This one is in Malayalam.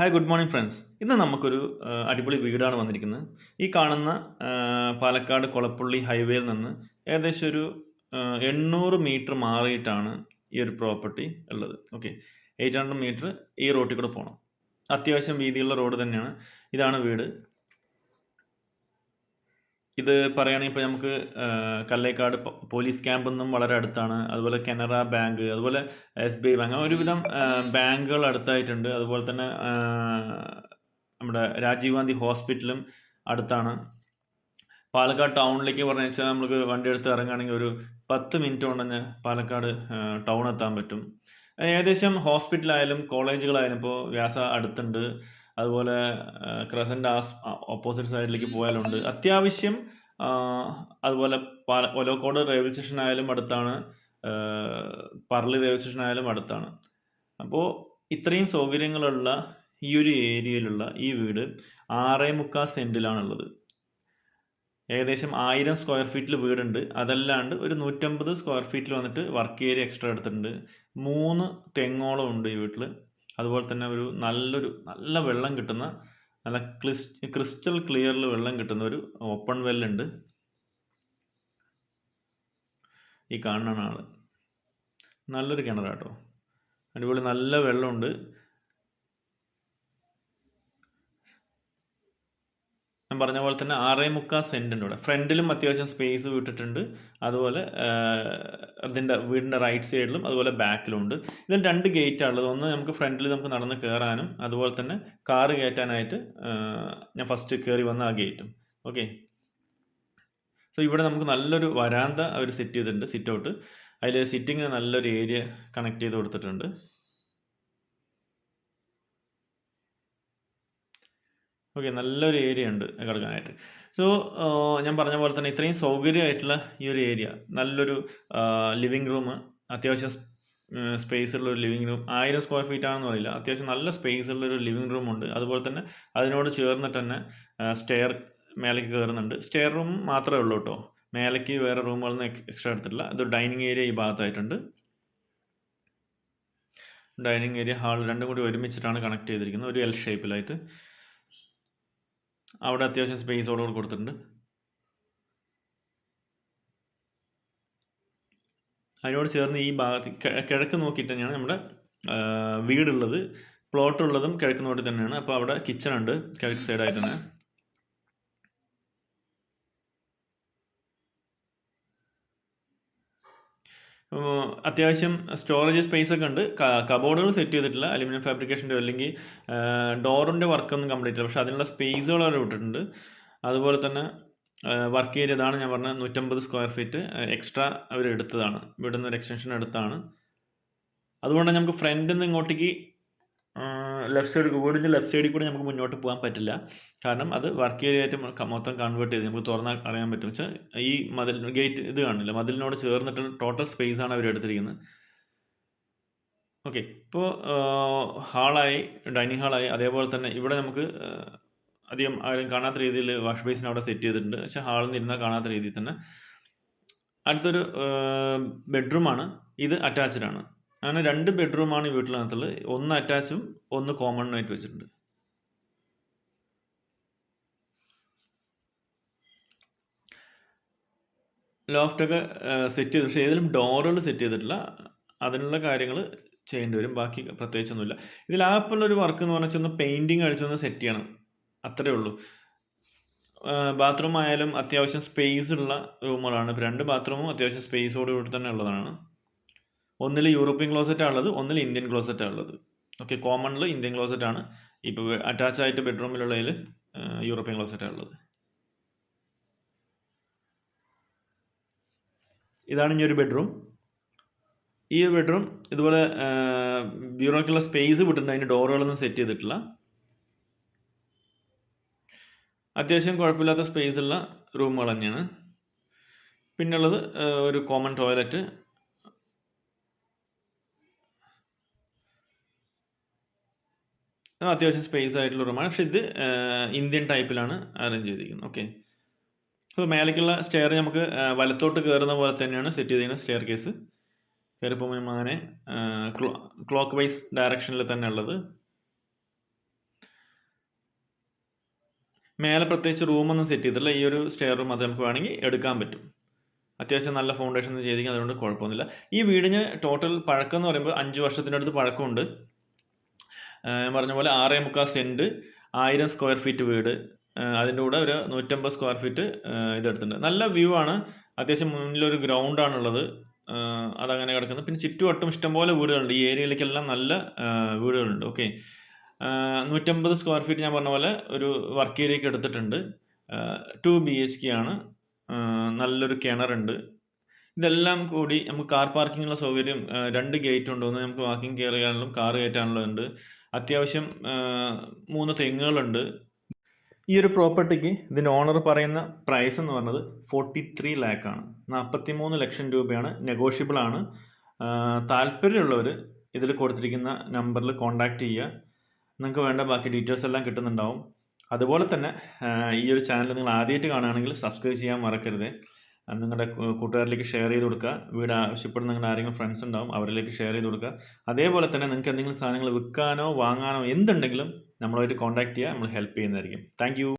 ഹായ് ഗുഡ് മോർണിംഗ് ഫ്രണ്ട്സ് ഇന്ന് നമുക്കൊരു അടിപൊളി വീടാണ് വന്നിരിക്കുന്നത്. ഈ കാണുന്ന പാലക്കാട് കൊളപ്പള്ളി ഹൈവേയിൽ നിന്ന് ഏകദേശം ഒരു എണ്ണൂറ് മീറ്റർ മാറിയിട്ടാണ് ഈ ഒരു പ്രോപ്പർട്ടി ഉള്ളത്. ഓക്കെ എയ്റ്റ് ഹൺഡ്രഡ് മീറ്റർ ഈ റോട്ടിൽ കൂടെ പോകണം അത്യാവശ്യം വീതിയുള്ള റോഡ് തന്നെയാണ്. ഇതാണ് വീട്. ഇത് പറയുകയാണെങ്കിൽ ഇപ്പോൾ നമുക്ക് കല്ലേക്കാട് പോലീസ് ക്യാമ്പ് നിന്നും വളരെ അടുത്താണ്. അതുപോലെ കനറ ബാങ്ക് അതുപോലെ എസ് ബി ഐ ബാങ്ക്. അങ്ങനെ ഒരുവിധം ബാങ്കുകൾ അടുത്തായിട്ടുണ്ട്. അതുപോലെ തന്നെ നമ്മുടെ രാജീവ് ഗാന്ധി ഹോസ്പിറ്റലും അടുത്താണ്. പാലക്കാട് ടൗണിലേക്ക് പറഞ്ഞു വെച്ചാൽ നമുക്ക് വണ്ടി എടുത്ത് ഇറങ്ങുകയാണെങ്കിൽ ഒരു പത്ത് മിനിറ്റ് കൊണ്ട് തന്നെ പാലക്കാട് ടൗൺ എത്താൻ പറ്റും. ഏകദേശം ഹോസ്പിറ്റലായാലും കോളേജുകളായാലും ഇപ്പോൾ വ്യാസ അടുത്തുണ്ട്. അതുപോലെ ക്രസന്റ് ആസ് ഓപ്പോസിറ്റ് സൈഡിലേക്ക് പോയാലുണ്ട്. അത്യാവശ്യം അതുപോലെ പാല ഒലോക്കോട് റെയിൽവേ സ്റ്റേഷൻ ആയാലും അടുത്താണ് പറളി റെയിൽവേ സ്റ്റേഷൻ ആയാലും അടുത്താണ്. അപ്പോൾ ഇത്രയും സൗകര്യങ്ങളുള്ള ഈ ഒരു ഏരിയയിലുള്ള ഈ വീട് ആറേ മുക്കാൽ സെന്റിലാണുള്ളത് ഏകദേശം ആയിരം സ്ക്വയർ ഫീറ്റിൽ വീടുണ്ട്. അതല്ലാണ്ട് ഒരു നൂറ്റമ്പത് സ്ക്വയർ ഫീറ്റിൽ വന്നിട്ട് വർക്ക് ഏരിയ എക്സ്ട്രാ എടുത്തിട്ടുണ്ട്. മൂന്ന് തെങ്ങോളം ഉണ്ട് ഈ വീട്ടിൽ അതുപോലെ തന്നെ ഒരു നല്ലൊരു നല്ല വെള്ളം കിട്ടുന്ന നല്ല ക്ലിസ് ക്രിസ്റ്റൽ ക്ലിയറിൽ വെള്ളം കിട്ടുന്ന ഒരു ഓപ്പൺ വെല്ലുണ്ട് ഈ കാണുന്ന ആൾ. നല്ലൊരു കിണറാട്ടോ. അടിപൊളി നല്ല വെള്ളമുണ്ട്. പറഞ്ഞ പോലെ തന്നെ ആറേ മുക്കാൽ സെന്റ് ഉണ്ട് ഇവിടെ ഫ്രണ്ടിലും അത്യാവശ്യം സ്പേസ് വിട്ടിട്ടുണ്ട്. അതുപോലെ അതിന്റെ വീടിന്റെ റൈറ്റ് സൈഡിലും അതുപോലെ ബാക്കിലും ഉണ്ട്. ഇതിൽ രണ്ട് ഗേറ്റ് ഉള്ളത് ഒന്ന് നമുക്ക് ഫ്രണ്ടിൽ നമുക്ക് നടന്ന് കയറാനും അതുപോലെ തന്നെ കാറ് കയറ്റാനായിട്ട് ഞാൻ ഫസ്റ്റ് കയറി വന്ന ആ ഗേറ്റും ഓക്കെ സോ ഇവിടെ നമുക്ക് നല്ലൊരു വരാന്ത അവർ സെറ്റ് ചെയ്തിട്ടുണ്ട് സിറ്റ് ഔട്ട് അതിൽ സിറ്റിങ്ങിന് നല്ലൊരു ഏരിയ കണക്ട് ചെയ്ത് കൊടുത്തിട്ടുണ്ട്. ഓക്കെ നല്ലൊരു ഏരിയ ഉണ്ട് കിടക്കാനായിട്ട്. സോ ഞാൻ പറഞ്ഞ പോലെ തന്നെ ഇത്രയും സൗകര്യമായിട്ടുള്ള ഈ ഒരു ഏരിയ നല്ലൊരു ലിവിങ് റൂം അത്യാവശ്യം സ്പേസ് ഉള്ള ഒരു ലിവിങ് റൂം ആയിരം സ്ക്വയർ ഫീറ്റ് ആണെന്ന് പറയില്ല. അത്യാവശ്യം നല്ല സ്പേസ് ഉള്ള ഒരു ലിവിങ് റൂം ഉണ്ട്. അതുപോലെ തന്നെ അതിനോട് ചേർന്നിട്ട് തന്നെ സ്റ്റെയർ മേലേക്ക് കയറുന്നുണ്ട് സ്റ്റെയർ റൂം മാത്രമേ ഉള്ളൂ കേട്ടോ. മേലേക്ക് വേറെ റൂമുകളൊന്നും എക്സ്ട്രാ എടുത്തിട്ടില്ല. അതൊരു ഡൈനിങ് ഏരിയ ഈ ഭാഗത്തായിട്ടുണ്ട്. ഡൈനിങ് ഏരിയ ഹാൾ രണ്ടും കൂടി ഒരുമിച്ചിട്ടാണ് കണക്ട് ചെയ്തിരിക്കുന്നത്. ഒരു എൽ ഷേപ്പിലായിട്ട് അവിടെ അത്യാവശ്യം സ്പേസോടുകൂടി കൊടുത്തിട്ടുണ്ട്. അതിനോട് ചേർന്ന് ഈ ഭാഗത്ത് കിഴക്ക് നോക്കിയിട്ട് തന്നെയാണ് നമ്മുടെ വീടുള്ളത്. പ്ലോട്ടുള്ളതും കിഴക്ക് നോക്കി തന്നെയാണ്. അപ്പോൾ അവിടെ കിച്ചൺ ഉണ്ട് കിഴക്ക് സൈഡായിട്ട് തന്നെ അപ്പോൾ അത്യാവശ്യം സ്റ്റോറേജ് സ്പേസ് ഒക്കെ ഉണ്ട്. കബോർഡുകൾ സെറ്റ് ചെയ്തിട്ടില്ല. അലുമിനിയം ഫാബ്രിക്കേഷന്റെ അല്ലെങ്കിൽ ഡോറിന്റെ വർക്കൊന്നും കംപ്ലീറ്റ് ഇല്ല. പക്ഷേ അതിനുള്ള സ്പേസുകൾ അവിടെ വിട്ടിട്ടുണ്ട് അതുപോലെ തന്നെ വർക്ക് ഏരിയ ഇതാണ് ഞാൻ പറഞ്ഞ നൂറ്റമ്പത് സ്ക്വയർ ഫീറ്റ് എക്സ്ട്രാ അവർ എടുത്തതാണ്. ഇവിടെ ഒരു എക്സ്റ്റൻഷൻ എടുത്താണ്. അതുകൊണ്ട് നമുക്ക് ഫ്രണ്ടിൽ നിന്ന് ഇങ്ങോട്ടേക്ക് ലെഫ്റ്റ് സൈഡ് വീടിന്റെ ലെഫ്റ്റ് സൈഡിൽ കൂടി നമുക്ക് മുന്നോട്ട് പോകാൻ പറ്റില്ല. കാരണം അത് വർക്ക് ഏരിയ ആയിട്ട് മൊത്തം കൺവേർട്ട് ചെയ്ത് നമുക്ക് തുറന്നാൽ അറിയാൻ പറ്റും. വെച്ചാൽ ഈ മതിൽ ഗേറ്റ് ഇത് കാണില്ല? മതിലിനോട് ചേർന്നിട്ട് ടോട്ടൽ സ്പേസ് ആണ് അവർ എടുത്തിരിക്കുന്നത്. ഓക്കെ ഇപ്പോൾ ഹാളായി ഡൈനിങ് ഹാളായി അതേപോലെ തന്നെ ഇവിടെ നമുക്ക് അധികം ആരും കാണാത്ത രീതിയിൽ വാഷ് ബേസിൻ അവിടെ സെറ്റ് ചെയ്തിട്ടുണ്ട്. പക്ഷേ ഹാളിൽ നിന്ന് ഇരുന്നാൽ കാണാത്ത രീതിയിൽ തന്നെ. അടുത്തൊരു ബെഡ്റൂമാണ് ഇത് അറ്റാച്ച്ഡ് ആണ്. അങ്ങനെ രണ്ട് ബെഡ്റൂമാണ് ഈ വീട്ടിനകത്തുള്ളത്. ഒന്ന് അറ്റാച്ചും ഒന്ന് കോമൺ ആയിട്ട് വെച്ചിട്ടുണ്ട്. ലോഫ്റ്റൊക്കെ സെറ്റ് ചെയ്തു. പക്ഷേ ഏതിലും ഡോറുകൾ സെറ്റ് ചെയ്തിട്ടില്ല. അതിനുള്ള കാര്യങ്ങൾ ചെയ്യേണ്ടി വരും. ബാക്കി പ്രത്യേകിച്ചൊന്നുമില്ല. ഇതിൽ ആപ്പുള്ള ഒരു വർക്ക് എന്ന് പറഞ്ഞാൽ ഒന്ന് പെയിന്റിങ് അടിച്ചൊന്ന് സെറ്റ് ചെയ്യണം. അത്രേ ഉള്ളൂ. ബാത്റൂം ആയാലും അത്യാവശ്യം സ്പേസ് ഉള്ള റൂമുകളാണ് രണ്ട് ബാത്റൂമും അത്യാവശ്യം സ്പേസോട് കൂടി തന്നെ ഉള്ളതാണ്. ഒന്നിൽ യൂറോപ്യൻ ക്ലോസറ്റാണ് ഉള്ളത് ഒന്നിൽ ഇന്ത്യൻ ക്ലോസറ്റാണ് ഉള്ളത് ഓക്കെ കോമണിൽ ഇന്ത്യൻ ക്ലോസറ്റ് ആണ്. ഇപ്പോൾ അറ്റാച്ച് ആയിട്ട് ബെഡ്റൂമിലുള്ളതിൽ യൂറോപ്യൻ ക്ലോസറ്റാണ് ഉള്ളത് ഇതാണ് ഇനി ഒരു ബെഡ്റൂം ഈ ബെഡ്റൂം ഇതുപോലെ ബ്യൂറോക്കുള്ള സ്പേസ് വിട്ടിട്ടുണ്ട്. അതിന് ഡോറുകളൊന്നും സെറ്റ് ചെയ്തിട്ടില്ല. അത്യാവശ്യം കുഴപ്പമില്ലാത്ത സ്പേസ് ഉള്ള റൂമുകൾ തന്നെയാണ് പിന്നുള്ളത് ഒരു കോമൺ ടോയ്ലറ്റ് അത്യാവശ്യം സ്പേസ് ആയിട്ടുള്ള റൂമാണ് പക്ഷേ ഇത് ഇന്ത്യൻ ടൈപ്പിലാണ് അറേഞ്ച് ചെയ്തിരിക്കുന്നത്. ഓക്കെ സോ മേലേക്കുള്ള സ്റ്റെയർ നമുക്ക് വലത്തോട്ട് കയറുന്ന പോലെ തന്നെയാണ് സെറ്റ് ചെയ്തിരിക്കുന്ന സ്റ്റെയർ കേസ് കയറിപ്പോൾ അങ്ങനെ ക്ലോക്ക് വൈസ് ഡയറക്ഷനിൽ തന്നെ ഉള്ളത്. മേലെ പ്രത്യേകിച്ച് റൂമൊന്നും സെറ്റ് ചെയ്തിട്ടില്ല. ഈ ഒരു സ്റ്റെയർ റൂം അത് നമുക്ക് വേണമെങ്കിൽ എടുക്കാൻ പറ്റും. അത്യാവശ്യം നല്ല ഫൗണ്ടേഷൻ ചെയ്തിരിക്കും അതുകൊണ്ട് കുഴപ്പമൊന്നുമില്ല. ഈ വീടിന് ടോട്ടൽ പഴക്കം എന്ന് പറയുമ്പോൾ അഞ്ച് വർഷത്തിന്റെ അടുത്ത് പഴക്കമുണ്ട്. ഞാൻ പറഞ്ഞ പോലെ ആറേ മുക്കാൽ സെന്റ് ആയിരം സ്ക്വയർ ഫീറ്റ് വീട്. അതിന്റെ കൂടെ ഒരു നൂറ്റമ്പത് സ്ക്വയർ ഫീറ്റ് ഇതെടുത്തിട്ടുണ്ട്. നല്ല വ്യൂ ആണ്. അത്യാവശ്യം മുന്നിലൊരു ഗ്രൗണ്ടാണുള്ളത് അതങ്ങനെ കിടക്കുന്നത് പിന്നെ ചുറ്റുവട്ടം ഇഷ്ടംപോലെ വീടുകളുണ്ട്. ഈ ഏരിയയിലേക്കെല്ലാം നല്ല വീടുകളുണ്ട്. ഓക്കെ. നൂറ്റമ്പത് സ്ക്വയർ ഫീറ്റ് ഞാൻ പറഞ്ഞ പോലെ ഒരു വർക്ക് ഏരിയയ്ക്ക് എടുത്തിട്ടുണ്ട്. ടു ബി എച്ച് കെ ആണ്. നല്ലൊരു കിണറുണ്ട്. ഇതെല്ലാം കൂടി നമുക്ക് കാർ പാർക്കിങ്ങിനുള്ള സൗകര്യം രണ്ട് ഗേറ്റ് ഉണ്ട്. ഒന്ന് നമുക്ക് വാക്കിംഗ് കയറിയാണല്ലോ കാർ കയറ്റാനുള്ള ഉണ്ട്. അത്യാവശ്യം മൂന്ന് തെങ്ങുകളുണ്ട്. ഈ ഒരു പ്രോപ്പർട്ടിക്ക് ഇതിന്റെ ഓണർ പറയുന്ന പ്രൈസ് എന്ന് പറഞ്ഞത് ഫോർട്ടി ത്രീ ലാക്കാണ് നാൽപ്പത്തി മൂന്ന് ലക്ഷം രൂപയാണ് നെഗോഷ്യബിൾ ആണ്. താല്പര്യമുള്ളവർ ഇതിൽ കൊടുത്തിരിക്കുന്ന നമ്പറിൽ കോൺടാക്റ്റ് ചെയ്യുക. നിങ്ങൾക്ക് വേണ്ട ബാക്കി ഡീറ്റെയിൽസ് എല്ലാം കിട്ടുന്നുണ്ടാവും. അതുപോലെ തന്നെ ഈ ഒരു ചാനൽ നിങ്ങൾ ആദ്യമായിട്ട് കാണുകയാണെങ്കിൽ സബ്സ്ക്രൈബ് ചെയ്യാൻ മറക്കരുത്. നിങ്ങളുടെ കൂട്ടുകാരിലേക്ക് ഷെയർ ചെയ്ത് കൊടുക്കുക. വീട് ആവശ്യപ്പെടുന്ന നിങ്ങളുടെ ആരെങ്കിലും ഫ്രണ്ട്സ് ഉണ്ടാവും അവരിലേക്ക് ഷെയർ ചെയ്ത് കൊടുക്കുക. അതേപോലെ തന്നെ നിങ്ങൾക്ക് എന്തെങ്കിലും സാധനങ്ങൾ വിൽക്കാനോ വാങ്ങാനോ എന്തുണ്ടെങ്കിലും നമ്മളുമായിട്ട് കോൺടാക്ട് ചെയ്യുക നമ്മൾ ഹെൽപ്പ് ചെയ്യുന്നതായിരിക്കും. താങ്ക്